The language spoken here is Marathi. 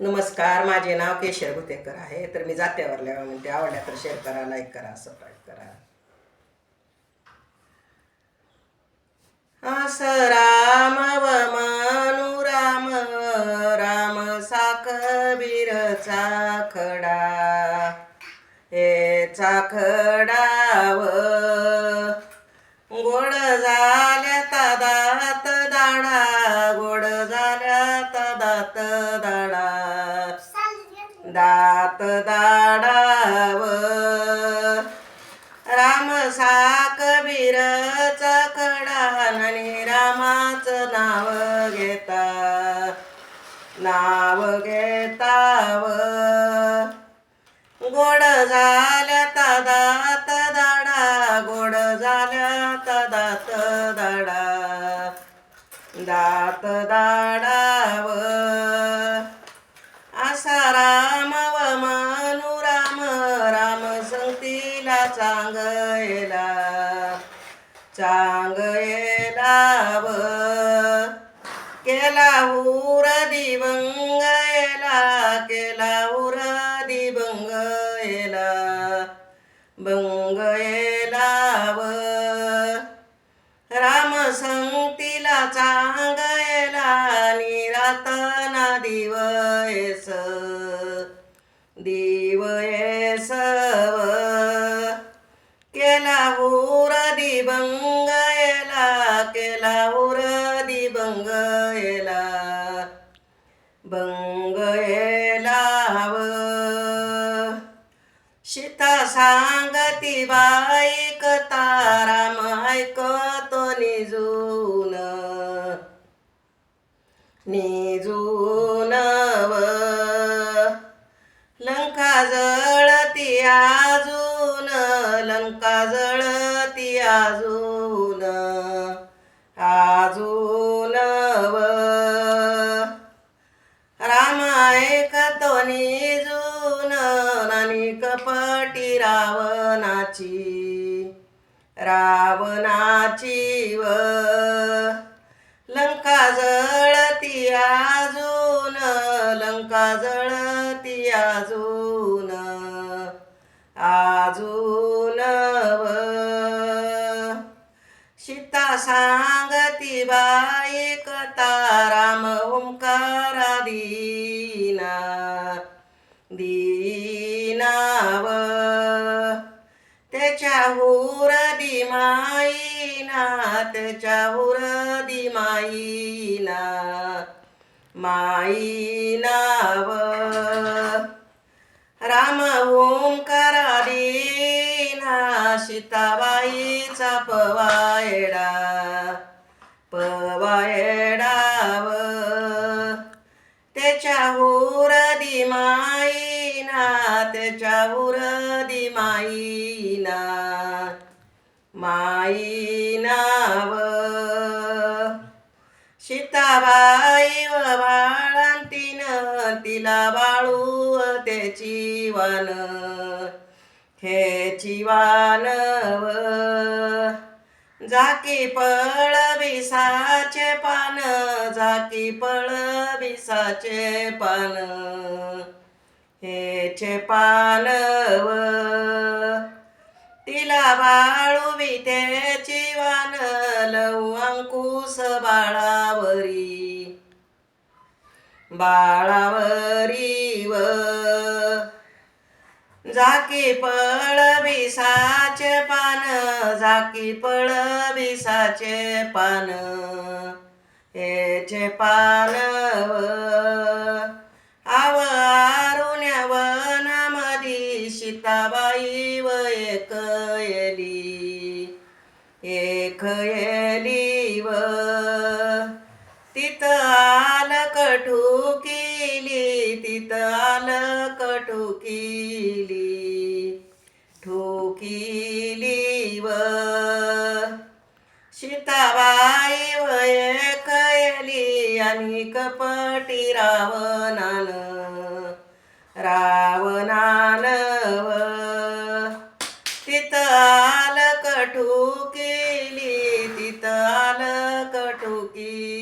नमस्कार माझे नाव केशर गुतेकर आहे. तर मी जात्यावरल्या म्हणते आवडल्या तर शेअर करा लाईक करा सबस्क्राईब करा. आस राम व मानु राम राम साखबीर चाखडा. हे चाखडाव गोड झाल्या तदात दाडा गोड झाल्या तदात दाडा. दात दाडाव राम साकबीर चकडा आणि रामाचं नाव घेता. नाव घेताव गोड झाल्या तदात दाडा गोड झाल्या तदात दाडा. दात दाडाव येला चांग येला व केला उर दिवंगयला केला उर दिवंगयला बंगयला व राम संगतीला चांगयला निरातना दिवस बंगयला व सीता सांगती बाई कथा राम ऐकतो निजून. निजून व लंका जळती अजून लंका जळती अजून अजून रावणाची रावणाची व लंका जळती अजून लंका जळती अजून अजून व सीता सांगती बाई कथा राम ओंकारा दीना दीनाव त्याच्या हुरदी माईना त्याच्या हुरदी माईना माईनाव राम ओंकारा दीना सीताबाईचा पवायडा पवायडाव। त्याच्या हुरदी माईना त्याच्या हुरदी माई माईनाव सीताबाई व बाळांतीन तिला बाळू त्याची वान. खेची वानव. झाकी पळ विसाचे पान झाकी पळ विसाचे पान. हेचे पान व बाळू वितेची वान लव अंकुश बाळावरी. बाळावरी व झाकी पळ विसाचे पान झाकी पळ विसाचे पान हेचे पानव तित आल कटू केली तिथं आल कटू केली ठोकिली व सीताबाई वय कयली आणि कपटी रावणान रावणान व तित आल कटू केली आल केली ठोकिली